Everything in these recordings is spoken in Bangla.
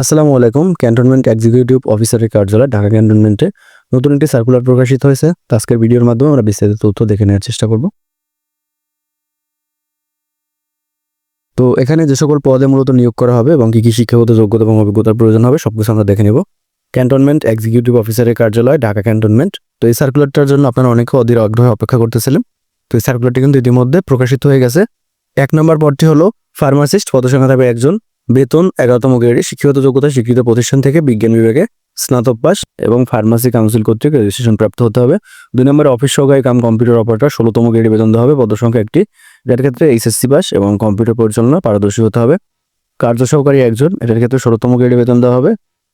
আসসালামু আলাইকুম, ক্যান্টনমেন্ট এক্সিকিউটিভ অফিসারের কার্যালয়, ঢাকা ক্যান্টনমেন্টে নতুন একটি সার্কুলার প্রকাশিত হয়েছে। আজকের ভিডিওর মাধ্যমে আমরা বিস্তারিত তথ্য দেখে নেওয়ার চেষ্টা করব। তো এখানে যে সকল পদে মূলত নিয়োগ করা হবে এবং কী কী শিক্ষাগত যোগ্যতা এবং অভিজ্ঞতার প্রয়োজন হবে, সবকিছু আমরা দেখে নেব। ক্যান্টনমেন্ট এক্সিকিউটিভ অফিসারের কার্যালয়, ঢাকা ক্যান্টনমেন্ট। তো এই সার্কুলারটার জন্য আপনারা অনেকে অধীর আগ্রহে অপেক্ষা করতেছিলেন। তো এই সার্কুলারটি কিন্তু ইতিমধ্যে প্রকাশিত হয়ে গেছে। এক নম্বর পদটি হলো ফার্মাসিস্ট, পদসংখ্যা থাকবে একজন। বেতন, এগারোতম গ্রেডে শিক্ষিত যোগ্যতা স্বীকৃত প্রতিষ্ঠান থেকে বিজ্ঞান বিভাগে স্নাতক পাস এবং ফার্মাসি কাউন্সিল কর্তৃক রেজিস্ট্রেশন প্রাপ্ত হতে হবে। দুই নম্বরে অফিস সহকারী কাম কম্পিউটার অপারেটর ষোলোতম গ্রেডে বেতন দেওয়া হবে। পদসংখ্যা একটি। এটার ক্ষেত্রে এইচএসসি পাস এবং কম্পিউটার পরিচালনা পারদর্শী হতে হবে। কার্য সহকারী একজন, এটার ক্ষেত্রে ষোলোতম গ্রেডে বেতন দেওয়া হবে।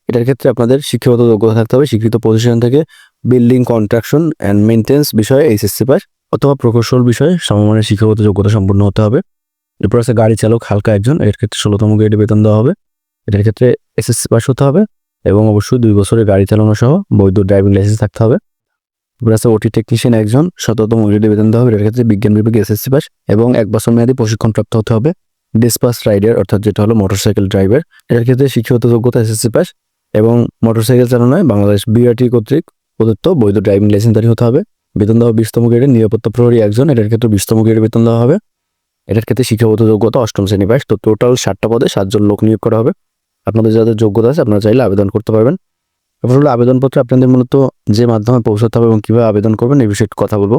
এটার ক্ষেত্রে আপনাদের শিক্ষাগত যোগ্যতা থাকতে হবে। স্বীকৃত প্রতিষ্ঠান থেকে বিল্ডিং কন্ট্রাকশন অ্যান্ড মেনটেন্স বিষয়ে এইচএসসি পাস অথবা প্রকৌশল বিষয়ে সমমানের শিক্ষাগত যোগ্যতা সম্পন্ন হতে হবে। এরপর আছে গাড়ি চালক হালকা একজন, এর ক্ষেত্রে ষোলোতম গ্রেডে বেতন দেওয়া হবে। এটার ক্ষেত্রে এসএসসি পাস হতে হবে এবং অবশ্যই দুই বছরের গাড়ি চালানো সহ বৈধ ড্রাইভিং লাইসেন্স থাকতে হবে। এরপর আছে ওটি টেকনিশিয়ান একজন শততম গ্রেডে বেতন দেওয়া হবে। এটার ক্ষেত্রে বিজ্ঞান বিভাগে এসএসসি পাস এবং এক বছর মেয়াদী প্রশিক্ষণপ্রাপ্ত হতে হবে। ডিসপাস রাইডার অর্থাৎ যেটা হলো মোটরসাইকেল ড্রাইভার এটার ক্ষেত্রে শিক্ষাগত যোগ্যতা এসএসসি পাস এবং মোটরসাইকেল চালানোয় বাংলাদেশ বিআরটি কর্তৃক প্রদত্ত বৈধ ড্রাইভিং লাইসেন্সধারী হতে হবে। বেতন দেওয়া বিশতম গ্রেডে নিরাপত্তা প্রহরী একজন, এটার ক্ষেত্রে বিশতম গ্রেডে বেতন দেওয়া হবে। এটার ক্ষেত্রে শিক্ষাগত যোগ্যতা অষ্টম শ্রেণি পাস তো টোটাল ষাটটা পদে সাতজন লোক নিয়োগ করা হবে। আপনাদের যাদের যোগ্যতা আছে, আপনারা চাইলে আবেদন করতে পারবেন। এরপর হলো আবেদনপত্র আপনাদের মূলত যে মাধ্যমে পৌঁছাতে হবে এবং কীভাবে আবেদন করবেন, এই বিষয়ে কথা বলব।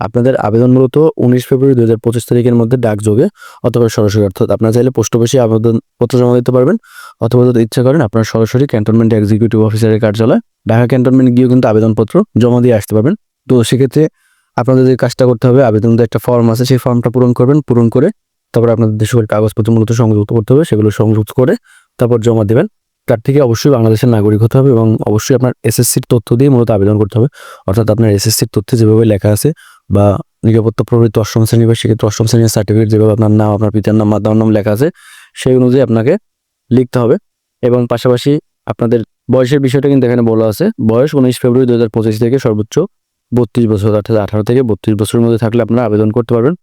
আপনাদের আবেদন মূলত উনিশ ফেব্রুয়ারি দু হাজার পঁচিশ তারিখের মধ্যে ডাকযোগে অথবা সরাসরি, অর্থাৎ আপনারা চাইলে পোস্ট অফিসে আবেদনপত্র জমা দিতে পারবেন। অথবা যদি ইচ্ছা করেন, আপনারা সরাসরি ক্যান্টনমেন্ট এক্সিকিউটিভ অফিসারের কার্যালয়, ঢাকা ক্যান্টনমেন্ট গিয়েও কিন্তু আবেদনপত্র জমা দিয়ে আসতে পারবেন। তো সেক্ষেত্রে আপনাদের যে কাজটা করতে হবে আবেদনের একটা ফর্ম আছে, সেই ফর্মটা পূরণ করবেন, পূরণ করে তারপর আপনাদের দেশের কাগজপত্র মূলত সংযুক্ত করতে হবে, সেগুলো সংযুক্ত করে তারপর জমা দেবেন। তার থেকে অবশ্যই বাংলাদেশের নাগরিক হতে হবে এবং অবশ্যই আপনার এসএসসির তথ্য দিয়ে মূলত আবেদন করতে হবে। অর্থাৎ আপনার এসএসসির তথ্যে যেভাবে লেখা আছে বা নিরাপত্তা প্রবৃত্ত অষ্টম শ্রেণি বা সেক্ষেত্রে অষ্টম শ্রেণির সার্টিফিকেট যেভাবে আপনার নাম, আপনার পিতার নাম, মাতার নাম লেখা আছে, সেই অনুযায়ী আপনাকে লিখতে হবে এবং পাশাপাশি আপনাদের বয়সের বিষয়টা কিন্তু এখানে বলা আছে। বয়স উনিশ ফেব্রুয়ারি দু হাজার পঁচিশ থেকে সর্বোচ্চ বত্রিশ বছর, অর্থাৎ আঠারো থেকে বত্রিশ বছরের মধ্যে থাকলে আপনারা আবেদন করতে পারবেন।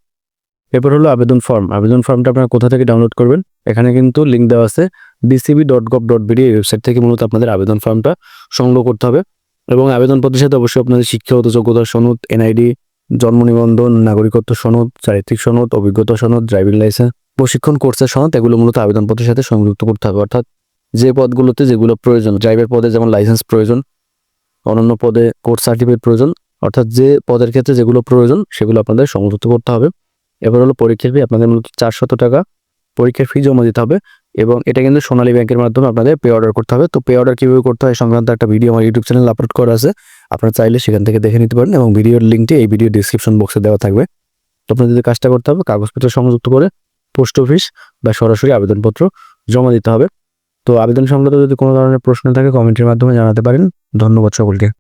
এরপর হলো আবেদন ফর্ম আবেদন ফর্মটা আপনারা কোথা থেকে ডাউনলোড করবেন? এখানে কিন্তু লিঙ্ক দেওয়া আছে DCB dot gov dot BD এই ওয়েবসাইট থেকে মূলত আপনাদের আবেদন ফর্মটা সংগ্রহ করতে হবে। এবং আবেদনপত্রের সাথে অবশ্যই আপনাদের শিক্ষাগত যোগ্যতা সনদ এনআইডি জন্ম নিবন্ধন, নাগরিকত্ব সনদ, চারিত্রিক সনদ, অভিজ্ঞতা সনদ ড্রাইভিং লাইসেন্স প্রশিক্ষণ কোর্সের সনদ, এগুলো মূলত আবেদনপত্রের সাথে সংযুক্ত করতে হবে। অর্থাৎ যে পদগুলোতে যেগুলো প্রয়োজন ড্রাইভার পদে যেমন লাইসেন্স প্রয়োজন অন্যান্য পদে কোর্স সার্টিফিকেট প্রয়োজন অর্থাৎ যে পদের ক্ষেত্রে যেগুলো প্রয়োজন, সেগুলো আপনাদের সংযুক্ত করতে হবে। এবার হলো পরীক্ষার ফি আপনাদের মূলত চারশত টাকা পরীক্ষার ফি জমা দিতে হবে এবং এটা কিন্তু সোনালী ব্যাংকের মাধ্যমে আপনাদের পে অর্ডার করতে হবে। তো পে অর্ডার কীভাবে করতে হয় সংক্রান্ত একটা ভিডিও আমার ইউটিউব চ্যানেল আপলোড করা আছে। আপনারা চাইলে সেখান থেকে দেখে নিতে পারেন এবং ভিডিওর লিঙ্কটি এই ভিডিও ডিসক্রিপশন বক্সে দেওয়া থাকবে। তো আপনাদের কাজটা করতে হবে, কাগজপত্র সংযুক্ত করে পোস্ট অফিস বা সরাসরি আবেদনপত্র জমা দিতে হবে। তো আবেদন সংক্রান্ত যদি কোনো ধরনের প্রশ্ন থাকে কমেন্টের মাধ্যমে জানাতে পারেন। ধন্যবাদ সকলকে।